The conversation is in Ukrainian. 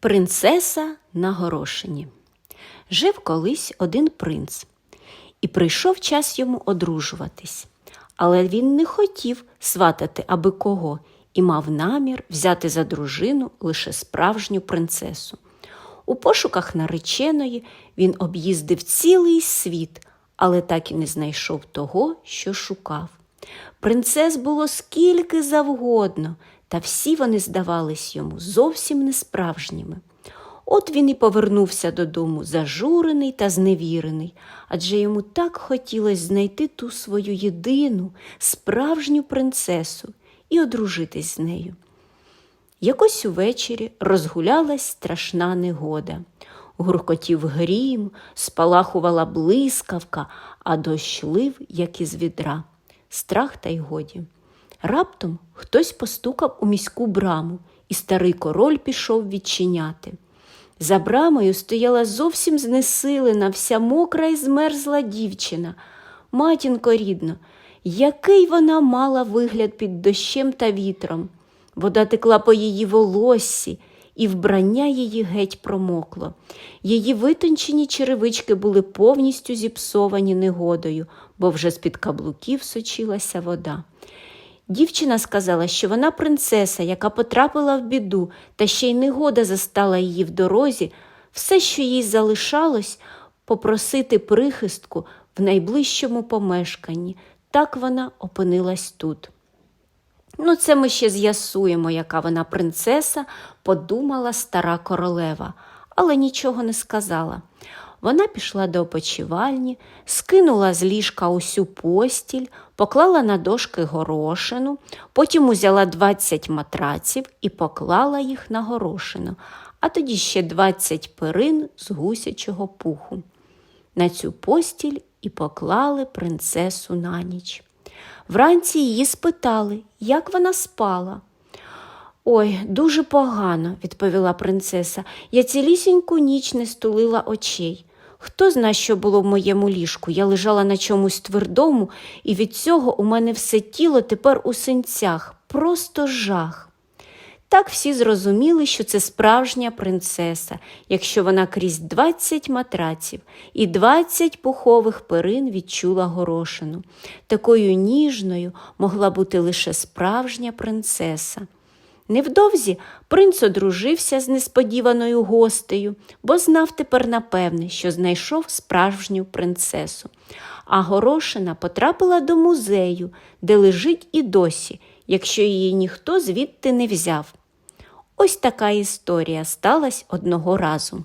Принцеса на горошині. Жив колись один принц, і прийшов час йому одружуватись. Але він не хотів сватати аби кого і мав намір взяти за дружину лише справжню принцесу. У пошуках нареченої він об'їздив цілий світ, але так і не знайшов того, що шукав. Принцес було скільки завгодно, та всі вони здавались йому зовсім несправжніми. От він і повернувся додому зажурений та зневірений, адже йому так хотілося знайти ту свою єдину, справжню принцесу і одружитись з нею. Якось увечері розгулялась страшна негода. Гуркотів грім, спалахувала блискавка, а дощ лив, як із відра. Страх та й годі. Раптом хтось постукав у міську браму, і старий король пішов відчиняти. За брамою стояла зовсім знесилена, вся мокра і змерзла дівчина. Матінко рідно, який вона мала вигляд під дощем та вітром. Вода текла по її волоссі, і вбрання її геть промокло. Її витончені черевички були повністю зіпсовані негодою, бо вже з-під каблуків сочилася вода. Дівчина сказала, що вона принцеса, яка потрапила в біду, та ще й негода застала її в дорозі, все, що їй залишалось, попросити прихистку в найближчому помешканні. Так вона опинилась тут. Ну, це ми ще з'ясуємо, яка вона принцеса, подумала стара королева, але нічого не сказала. Вона пішла до опочивальні, скинула з ліжка усю постіль, поклала на дошки горошину, потім узяла 20 матраців і поклала їх на горошину, а тоді ще 20 перин з гусячого пуху. На цю постіль і поклали принцесу на ніч. Вранці її спитали, як вона спала. Ой, дуже погано, відповіла принцеса. Я цілісіньку ніч не стулила очей. Хто зна, що було в моєму ліжку? Я лежала на чомусь твердому, і від цього у мене все тіло тепер у синцях, просто жах. Так всі зрозуміли, що це справжня принцеса, якщо вона крізь 20 матраців і 20 пухових перин відчула горошину. Такою ніжною могла бути лише справжня принцеса. Невдовзі принц одружився з несподіваною гостею, бо знав тепер напевне, що знайшов справжню принцесу. А горошина потрапила до музею, де лежить і досі, якщо її ніхто звідти не взяв. Ось така історія сталася одного разу.